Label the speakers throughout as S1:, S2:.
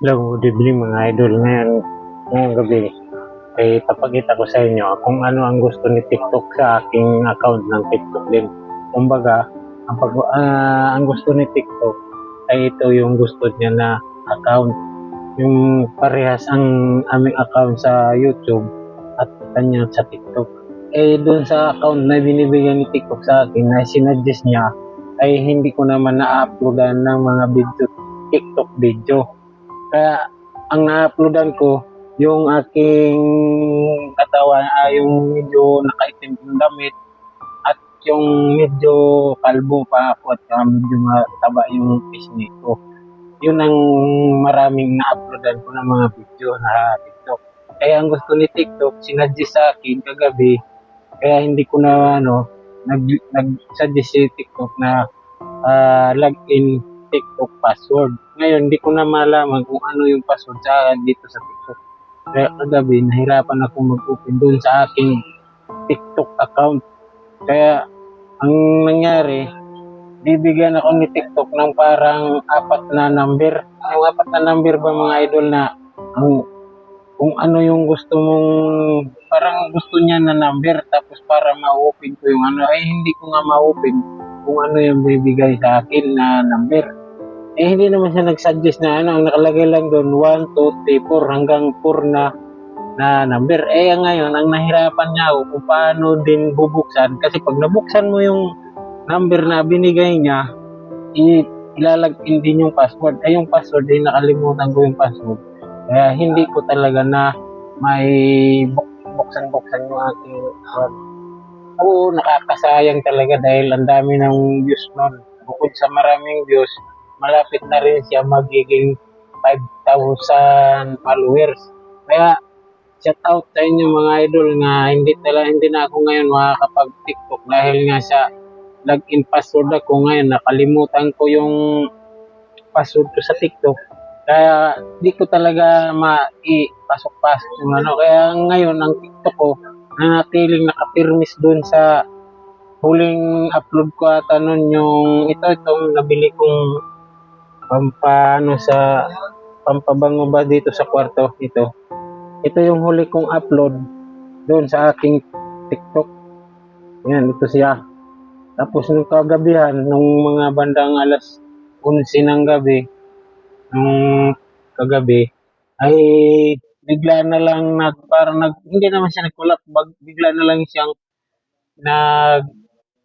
S1: Hello, good evening mga idol. Ngayon, ngayong gabi, ay papakita ko sa inyo kung ano ang gusto ni TikTok sa aking account ng TikTok din. Kumbaga, ang, pag, ah, ang gusto ni TikTok ay ito yung gusto niya na account. Yung parehas ang aming account sa YouTube at kanya sa TikTok. Eh, doon sa account na binibigyan ni TikTok sa akin na sinuggest niya ay hindi ko naman na-uploadan ng mga video, TikTok video. Kaya ang na-uploadan ko yung aking katawan ay yung medyo nakaitim yung damit at yung medyo kalbo pa ako at saka medyo mataba yung pisngi ko. Yun ang maraming na-uploadan ko ng mga video na TikTok. Kaya ang gusto ni TikTok, sinadjust sa akin kagabi, kaya hindi ko na ano, nag, nag-suggest si TikTok na ah, login TikTok password. Ngayon, hindi ko na malaman kung ano yung password sa dito sa TikTok. Kaya kagabi, nahirapan ako mag-open doon sa aking TikTok account. Kaya, ang nangyari, bibigyan ako ni TikTok ng parang apat na number. Yung apat na number ba mga idol na ang kung ano yung gusto mong parang gusto niya na number tapos para ma-open ko yung ano ay hindi ko nga ma-open kung ano yung bibigay sa akin na number eh hindi naman siya nag-suggest na ano ang nakalagay lang doon 1, 2, 3, 4 hanggang 4 na na number eh ngayon ang nahirapan niya ako kung paano din bubuksan kasi pag nabuksan mo yung number na binigay niya ilalagin din yung password ay yung password ay nakalimutan ko yung password kaya hindi ko talaga na may buk- buksan-buksan yung aking account. Oo, nakakasayang talaga dahil ang dami ng views nun. Bukod sa maraming views, malapit na rin siya magiging 5,000 followers. Kaya, shout out sa inyo mga idol nga hindi talaga hindi na ako ngayon makakapag TikTok dahil nga sa login password ako ngayon nakalimutan ko yung password ko sa TikTok kaya di ko talaga ma-pasok-pasok yung ano. Kaya ngayon, ang TikTok ko, nanatiling nakapirmis dun sa huling upload ko ata nun yung ito, itong nabili kong pampano sa pampabango ba dito sa kwarto ito. Ito yung huli kong upload doon sa aking TikTok. Yan, ito siya. Tapos nung kagabihan, nung mga bandang alas 11 ng gabi, nung kagabi, ay bigla na lang nag, parang nag, hindi naman siya nag-collapse, bag, bigla na lang siyang nag,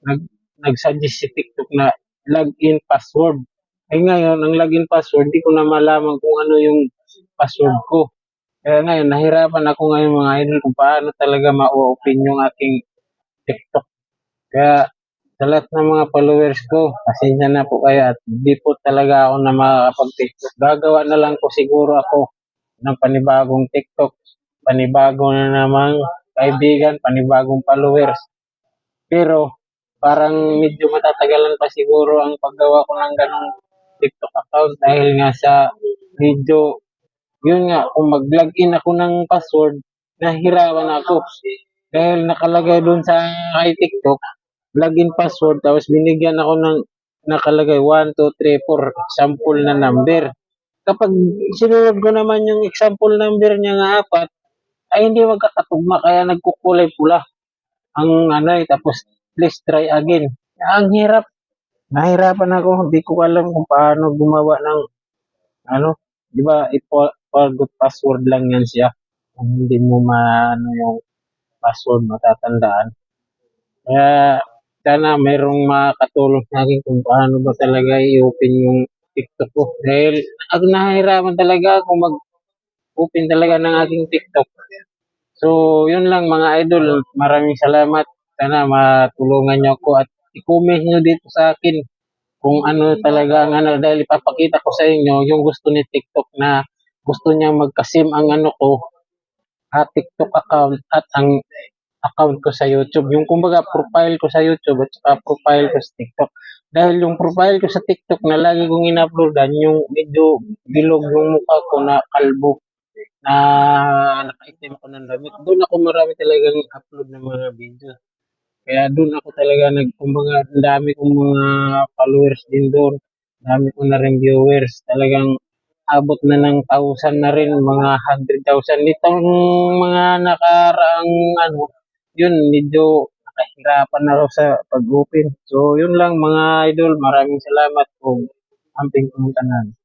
S1: nag, nag-suggest si TikTok na login password. Ay ngayon, ang login password, di ko na malaman kung ano yung password ko. Kaya ngayon, nahirapan ako ngayon mga idol kung paano talaga ma-open yung aking TikTok. Kaya sa lahat ng mga followers ko, pasensya na po kayo at di po talaga ako na makakapag-TikTok. Gagawa na lang po siguro ako ng panibagong TikTok, panibago na namang kaibigan, panibagong followers. Pero parang medyo matatagalan pa siguro ang paggawa ko ng ganong TikTok account dahil nga sa video, yun nga, kung mag-login ako ng password, nahirapan ako. Dahil nakalagay doon sa kay TikTok, login password, tapos binigyan ako ng nakalagay 1, 2, 3, 4, example na number. Kapag sinunod ko naman yung example number niya nga apat, ay hindi magkakatugma, kaya nagkukulay pula ang ano eh, tapos please try again. Ang hirap. Nahirapan ako, hindi ko alam kung paano gumawa ng ano, di ba, ipo, forgot password lang yan siya. Kung hindi mo maano yung password matatandaan. Kaya sana mayroong makatulong sa akin kung paano ba talaga i-open yung TikTok ko. Dahil ako nahihirapan talaga ako mag-open talaga ng aking TikTok. So, yun lang mga idol. Maraming salamat. Sana matulungan niyo ako at i-comment niyo dito sa akin kung ano talaga ang ano dahil ipapakita ko sa inyo yung gusto ni TikTok na gusto niyang magkasim ang ano ko at TikTok account at ang account ko sa YouTube. Yung kumbaga profile ko sa YouTube at saka profile ko sa TikTok. Dahil yung profile ko sa TikTok na lagi kong in-uploadan, yung medyo bilog yung mukha ko na kalbo na nakaitim ako ng damit. Doon ako marami talagang upload ng mga video. Kaya doon ako talaga nag, kumbaga, ang dami kong mga followers din doon. Dami ko na rin viewers. Talagang abot na ng thousand na rin, mga 100,000. Itong mga nakaraang ano, yun, medyo nakahirapan na raw sa pag-open. So, yun lang mga idol. Maraming salamat po. Amping kumutanan.